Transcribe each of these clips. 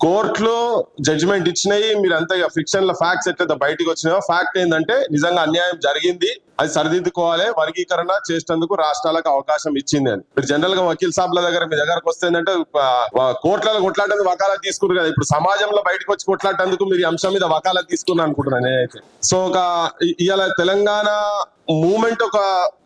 కోర్టులో జడ్జిమెంట్ ఇచ్చినాయి మీరంతా ఇక ఫిక్షన్లో ఫ్యాక్ట్స్ ఎట్లయితే బయటకు వచ్చినాయో ఫ్యాక్ట్ ఏంటంటే నిజంగా అన్యాయం జరిగింది. అది సరిదిద్దుకోవాలి వర్గీకరణ చేసేందుకు రాష్ట్రాలకు అవకాశం ఇచ్చింది అని. మీరు జనరల్గా వకీల్ సాబ్ల దగ్గర మీ దగ్గరకు వస్తే ఏంటంటే కోట్లలో కొట్లాడేందుకు వకాలత్ తీసుకున్నారు కదా. ఇప్పుడు సమాజంలో బయటకు వచ్చి కొట్లాడేందుకు మీరు ఈ అంశం మీద వకాలత్ తీసుకున్నా అనుకుంటున్నాను నేనైతే. సో ఒక ఇవాళ తెలంగాణ మూమెంట్ ఒక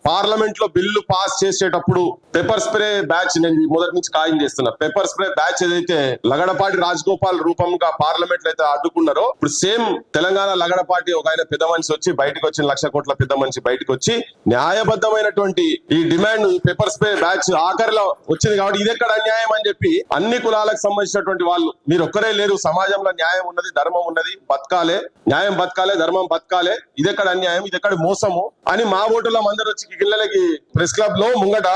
పార్లమెంట్లో బిల్లు పాస్ చేసేటప్పుడు పెప్పర్ స్ప్రే బ్యాచ్ నేను మొదటి నుంచి ఖాయం చేస్తున్నా. పెప్పర్ స్ప్రే బ్యాచ్ ఏదైతే లగడపాటి రాజగోపాల్ రూపంగా పార్లమెంట్లో అయితే అడ్డుకున్నారో ఇప్పుడు సేమ్ తెలంగాణ లగడపాటి ఒక ఆయన పెద్ద మనిషి వచ్చి బయటకు వచ్చిన లక్ష కోట్ల పెద్ద మనిషి బయటకు వచ్చి న్యాయబద్ధమైనటువంటి ఈ డిమాండ్ ఈ పే బ్యాచ్ ఆఖరిలో వచ్చింది కాబట్టి ఇది ఎక్కడ అన్యాయం అని చెప్పి అన్ని కులాలకు సంబంధించినటువంటి వాళ్ళు మీరు ఒక్కరే లేరు సమాజంలో న్యాయం ఉన్నది ధర్మం ఉన్నది బతకాలే. న్యాయం బతకాలే ధర్మం బతకాలే. ఇది ఎక్కడ అన్యాయం ఇది ఎక్కడ మోసము అని మా ఓటులో అందరు వచ్చి పిల్లలకి ప్రెస్ క్లబ్లో ముంగట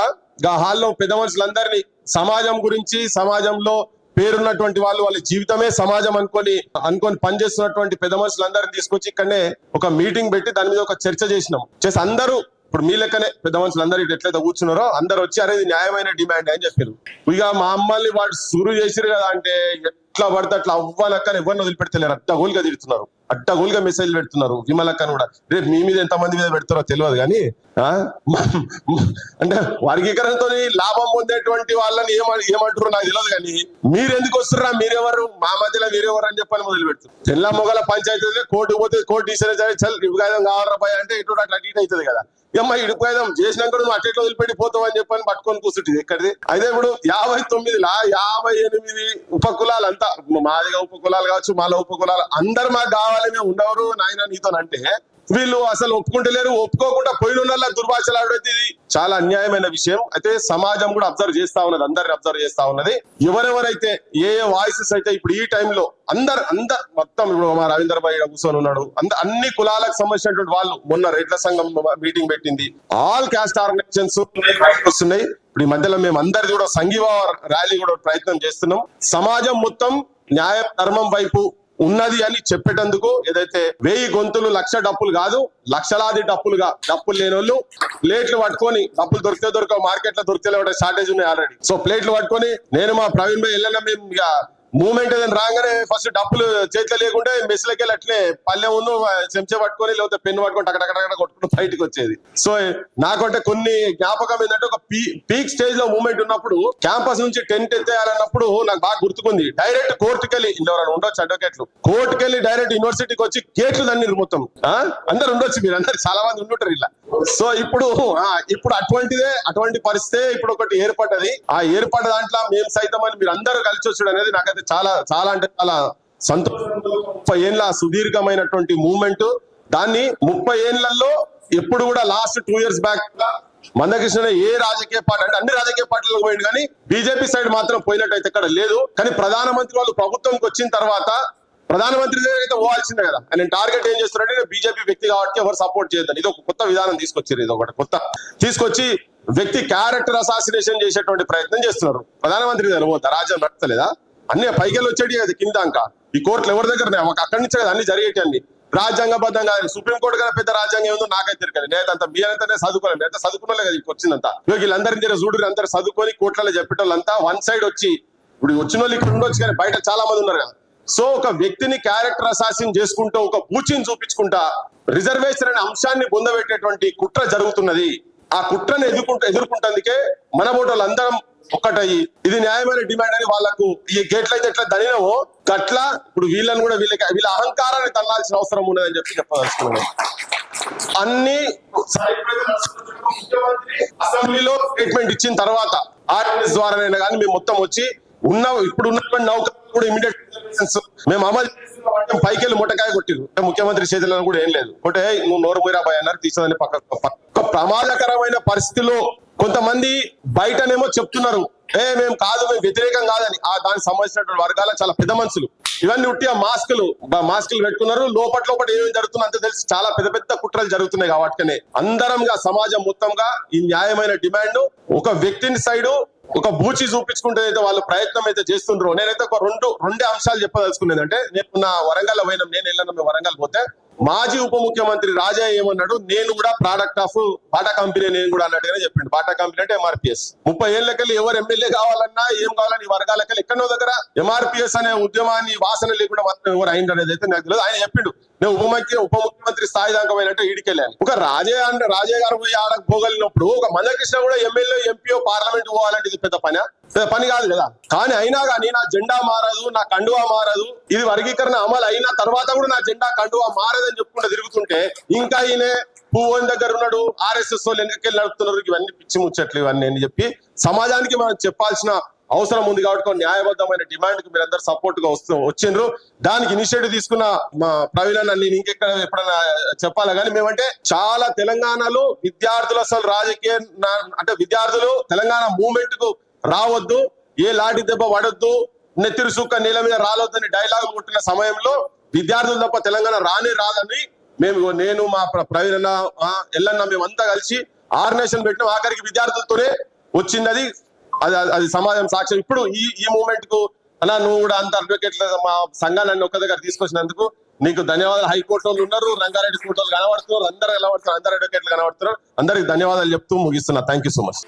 గా హాల్లో పెద్ద మనుషులందరినీ సమాజం గురించి సమాజంలో పేరున్నటువంటి వాళ్ళు వాళ్ళ జీవితమే సమాజం అనుకొని అనుకొని పనిచేస్తున్నటువంటి పెద్ద మనుషులందరినీ తీసుకొచ్చి ఇక్కడనే ఒక మీటింగ్ పెట్టి దాని మీద ఒక చర్చ చేసినాం. చేసి అందరూ ఇప్పుడు మీ లెక్కనే పెద్ద మనుషులందరూ ఇటు ఎట్లయితే కూర్చున్నారో అందరు వచ్చి అనేది న్యాయమైన డిమాండ్ అని చెప్పారు. ఇక మా అమ్మల్ని వాడు సురు చేసిరు కదా అంటే ఎట్లా పడితే అట్లా అవ్వాలక్కని ఎవరిని వదిలిపెడతలేరు? అడ్డగోలుగా తిడుతున్నారు. అడ్డగోలుగా మెసేజ్ పెడుతున్నారు. విమలక్కని కూడా. రేపు మీ మీద ఎంత మంది మీద పెడతారో తెలియదు కానీ ఆ? అంటే వర్గీకరణతో లాభం పొందేటువంటి వాళ్ళని ఏమ ఏమంటారు నాకు తెలియదు కానీ మీరు ఎందుకు వస్తున్నారా మీరెవరు? మా మధ్యలో మీరెవరు అని చెప్పని మొదలు పెడుతుంది తెల్ల మొగల పంచాయతీ కోర్టు పోతే కోర్టు ఇచ్చిన చల్ ఇవ్వగాదం కావాలరా భయ అంటే ఎటు అట్లా అటు ఇటు అవుతుంది కదా. ఏమ్మా ఇడిపోయేదాం చేసినాక నువ్వు అట్లా వదిలిపెట్టి పోతావు అని చెప్పని పట్టుకొని కూర్చుంటుంది. ఎక్కడిది? అయితే ఇప్పుడు యాభై తొమ్మిదిలా యాభై ఎనిమిది ఉపకులాలు అంతా మాదిగా ఉపకులాలు కావచ్చు మాల ఉపకులాలు అందరు మాకు కావాలి. మేము ఉండవరు నాయన నీతో అంటే వీళ్ళు అసలు ఒప్పుకుంటలేరు ఒప్పుకోకుండా పోయిన వాళ్ళ దుర్భాషలు ఆడైతే ఇది చాలా అన్యాయమైన విషయం. అయితే సమాజం కూడా అబ్జర్వ్ చేస్తా ఉన్నది అందరిని అబ్జర్వ్ చేస్తా ఉన్నది. ఎవరెవరైతే ఏ ఏ వాయిసెస్ అయితే ఇప్పుడు ఈ టైంలో అందరు అందరు మొత్తం ఇప్పుడు మా రవీంద్ర భాయ్ కూర్చొని ఉన్నాడు. అంద అన్ని కులాలకు సంబంధించినటువంటి వాళ్ళు మొన్న రెడ్ల సంఘం మీటింగ్ పెట్టింది. ఆల్ క్యాస్ట్ ఆర్గనైజేషన్స్ వస్తున్నాయి. ఇప్పుడు ఈ మధ్యలో మేము అందరిది కూడా సంఘీభావ ర్యాలీ కూడా ప్రయత్నం చేస్తున్నాం. సమాజం మొత్తం న్యాయ ధర్మం వైపు ఉన్నది అని చెప్పేటందుకు ఏదైతే వెయ్యి గొంతులు లక్ష డప్పులు కాదు లక్షలాది డప్పులుగా డప్పులు లేని వాళ్ళు ప్లేట్లు పట్టుకొని డప్పులు దొరికితే దొరకవు మార్కెట్లో దొరికితే షార్టేజ్ ఉన్నాయి ఆల్రెడీ సో ప్లేట్లు పట్టుకొని నేను మా ప్రవీణ్ భాయ్ వెళ్ళిన మేము ఇక మూమెంట్ ఏదైనా రాగానే ఫస్ట్ డప్పులు చేతిలో లేకుంటే మెస్లకి వెళ్ళి అట్లే పల్లె ముందు చెంచా పట్టుకొని లేకపోతే పెన్ను పట్టుకొని అక్కడక్కడ కొట్టుకుని బయటకు వచ్చేది. సో నాకంటే కొన్ని జ్ఞాపకం ఏంటంటే ఒక పీక్ స్టేజ్లో మూమెంట్ ఉన్నప్పుడు క్యాంపస్ నుంచి టెంట్ ఎత్తేయాలన్నప్పుడు నాకు బాగా గుర్తుకుంది. డైరెక్ట్ కోర్టుకి వెళ్ళి ఎవరైనా ఉండొచ్చు అడ్వకేట్లు కోర్టుకి వెళ్ళి డైరెక్ట్ యూనివర్సిటీకి వచ్చి గేట్లు దాన్ని మొత్తం. ఆ? అందరు ఉండొచ్చు మీరు అందరు చాలా మంది ఉండుంటారు ఇలా సో ఇప్పుడు ఇప్పుడు అటువంటిదే అటువంటి పరిస్థితే ఇప్పుడు ఒకటి ఏర్పడ్డది. ఆ ఏర్పడ్డ దాంట్లో మేము సైతం అని మీరు అందరూ కలిసి వచ్చాడు అనేది నాకైతే చాలా చాలా అంటే చాలా సంతోషంతో ముప్పై ఏళ్ళ సుదీర్ఘమైనటువంటి మూమెంట్. దాన్ని ముప్పై ఏళ్ళలో ఎప్పుడు కూడా last two years back Mandakrishna ఏ రాజకీయ పార్టీ అంటే అన్ని రాజకీయ పార్టీలకు పోయింది కానీ బీజేపీ సైడ్ మాత్రం పోయినట్టయితే ఇక్కడ లేదు. కానీ ప్రధానమంత్రి వాళ్ళు ప్రభుత్వంకి వచ్చిన తర్వాత ప్రధానమంత్రి దగ్గర అయితే పోవాల్సిందే కదా. ఆయన టార్గెట్ ఏం చేస్తున్నారంటే బీజేపీ వ్యక్తి కాబట్టి ఎవరు సపోర్ట్ చేయొద్దని. ఇది ఒక కొత్త విధానం తీసుకొచ్చారు. ఇది ఒకటి కొత్త. తీసుకొచ్చి వ్యక్తి క్యారెక్టర్ అసాసినేషన్ చేసేటువంటి ప్రయత్నం చేస్తున్నారు. ప్రధానమంత్రి దగ్గర పోతా రాజ్యం నడతలేదా అన్నీ పైకెళ్ళి వచ్చేటి అది కింద అంక ఈ కోర్టులు ఎవరి దగ్గర ఒక అక్కడి నుంచే కదా అన్ని జరిగేటి అన్ని రాజ్యాంగబద్ధంగా సుప్రీం కోర్టు కదా పెద్ద రాజ్యాంగం ఏదో నాకైతే తెలియదు నేనైతే అంత మీ అంతానే చదువుకోలేదు కదా వచ్చిందంతా. వీళ్ళందరినీ జర చూడు అందరు చదువుకొని కోర్టులలో చెప్పేటోళ్ళంతా వన్ సైడ్ వచ్చి ఇప్పుడు వచ్చిన వాళ్ళు ఇక్కడ ఉండొచ్చు కానీ బయట చాలా మంది ఉన్నారు కదా. సో ఒక వ్యక్తిని క్యారెక్టర్ అసాసిన్ చేసుకుంటూ ఒక బూచిని చూపించుకుంటా రిజర్వేషన్ అనే అంశాన్ని పొందబెట్టేటువంటి కుట్ర జరుగుతున్నది. ఆ కుట్రను ఎదుర్కొంటూ ఎదుర్కొంటందుకే మన ఓటర్లు అందరం ఒక్కటయ్యి ఇది న్యాయమైన డిమాండ్ అని వాళ్ళకు ఈ గేట్లు అయితే ఎట్లా దనినమో గట్ల ఇప్పుడు వీళ్ళని కూడా వీళ్ళకి వీళ్ళ అహంకారాన్ని తన్నాల్సిన అవసరం ఉన్నదని చెప్పి చెప్పదలుచుకున్నాను. అన్ని అసెంబ్లీలో స్టేట్మెంట్ ఇచ్చిన తర్వాత ఆర్డినెన్స్ ద్వారానైనా కానీ మేము మొత్తం వచ్చి ఉన్న ఇప్పుడు ఉన్నటువంటి నౌక కూడా ఇమీడియట్ మేము అమలు పైకి వెళ్ళి ముట్టకాయ కొట్టిరు ముఖ్యమంత్రి చేతిలో కూడా ఏం లేదు. ఒకటే నువ్వు నోరు మీరాబాయ్ అన్నారు. తీసేదని పక్క ప్రమాదకరమైన పరిస్థితిలో కొంతమంది బయటనేమో చెప్తున్నారు ఏ మేము కాదు మేము వ్యతిరేకం కాదని. ఆ దానికి సంబంధించినటువంటి వర్గాల చాలా పెద్ద మనుషులు. ఇవన్నీ ఉట్టి ఆ మాస్కులు మాస్కులు పెట్టుకున్నారు. లోపల లోపల ఏమేమి జరుగుతుందో అంత తెలిసి చాలా పెద్ద పెద్ద కుట్రలు జరుగుతున్నాయి కాబట్టి అందరంగా సమాజం మొత్తంగా ఈ న్యాయమైన డిమాండ్ ఒక వ్యక్తిని సైడు ఒక బూచి చూపించుకుంటే అయితే వాళ్ళు ప్రయత్నం అయితే చేస్తుండ్రో. నేనైతే ఒక రెండు రెండే అంశాలు చెప్పదలుచుకునేది. అంటే నేను నా వరంగల్ పోయినా నేను వెళ్ళాను వరంగల్ పోతే మాజీ ఉప ముఖ్యమంత్రి రాజా ఏమన్నాడు? నేను కూడా ప్రోడక్ట్ ఆఫ్ బాటా కంపెనీ నేను కూడా అన్నట్టుగానే చెప్పిండు. బాటా కంపెనీ అంటే ఎంఆర్పిఎస్ ముప్పై ఏళ్ళకెళ్ళి ఎవరు ఎమ్మెల్యే కావాలన్నా ఏం కావాలని ఈ వర్గాలకెళ్ళి ఎక్కడో దగ్గర ఎంఆర్పిఎస్ అనే ఉద్యమాన్ని వాసన లేకుండా మాత్రం ఎవరు అయిందనేది అయితే నాకు తెలియదు. ఆయన చెప్పిండు. నేను ఉప ముఖ్య ఉప ముఖ్యమంత్రి స్థాయి దాకా పోయినట్టు ఈడికెళ్ళాను. ఒక రాజే అంటే రాజే గారు పోయి ఆడకు పోగలిగినప్పుడు ఒక మందకృష్ణ కూడా ఎమ్మెల్యే ఎంపీఓ పార్లమెంట్ పోవాలంటే ఇది పెద్ద పని? పెద్ద పని కాదు కదా. కానీ అయినా కానీ నా జెండా మారదు నా కండువా మారదు. ఇది వర్గీకరణ అమలు అయిన తర్వాత కూడా నా జెండా కండువా మారదని చెప్పుకుంటూ తిరుగుతుంటే ఇంకా ఈయన పువ్వని దగ్గర ఉన్నాడు ఆర్ఎస్ఎస్ వాళ్ళు ఎన్నికలు నడుపుతున్నారు ఇవన్నీ పిచ్చి ముచ్చట్లు ఇవన్నీ అని చెప్పి సమాజానికి మనం చెప్పాల్సిన అవసరం ఉంది కాబట్టి న్యాయబద్ధమైన డిమాండ్కు మీరందరూ సపోర్ట్గా వస్తూ వచ్చిండ్రు. దానికి ఇనిషియేటివ్ తీసుకున్న మా ప్రవీణ అన్న నేను ఇంకెక్కడ ఎప్పుడైనా చెప్పాలా? కానీ మేమంటే చాలా తెలంగాణలో విద్యార్థులు అసలు రాజకీయ అంటే విద్యార్థులు తెలంగాణ మూవ్మెంట్కు రావద్దు ఏ లాఠీ దెబ్బ పడొద్దు నెత్తిరి సుక్క నీళ్ళ మీద రాలొద్దని డైలాగులు కొట్టిన సమయంలో విద్యార్థులు తప్ప తెలంగాణ రానే రాదని మేము నేను మా ప్ర- ప్రవీణ్ అన్న ఎల్లన్న మేమంతా కలిసి ఆర్గనైజేషన్ పెట్టిన. ఆఖరికి విద్యార్థులతోనే వచ్చింది అది. అది అది సమాజం సాక్ష్యం. ఇప్పుడు ఈ ఈ మూమెంట్కు అలా నువ్వు కూడా అంత అడ్వకేట్ల మా సంఘాన్ని ఒక్క దగ్గర తీసుకొచ్చినందుకు నీకు ధన్యవాదాలు. హైకోర్టు వాళ్ళు ఉన్నారు రంగారెడ్డి కోర్టు వాళ్ళు కనబడుతున్నారు అందరు కనబడుతున్నారు అందరు అడ్వకేట్లు కనబడుతున్నారు. అందరికి ధన్యవాదాలు చెప్తూ ముగిస్తున్నా. Thank you so much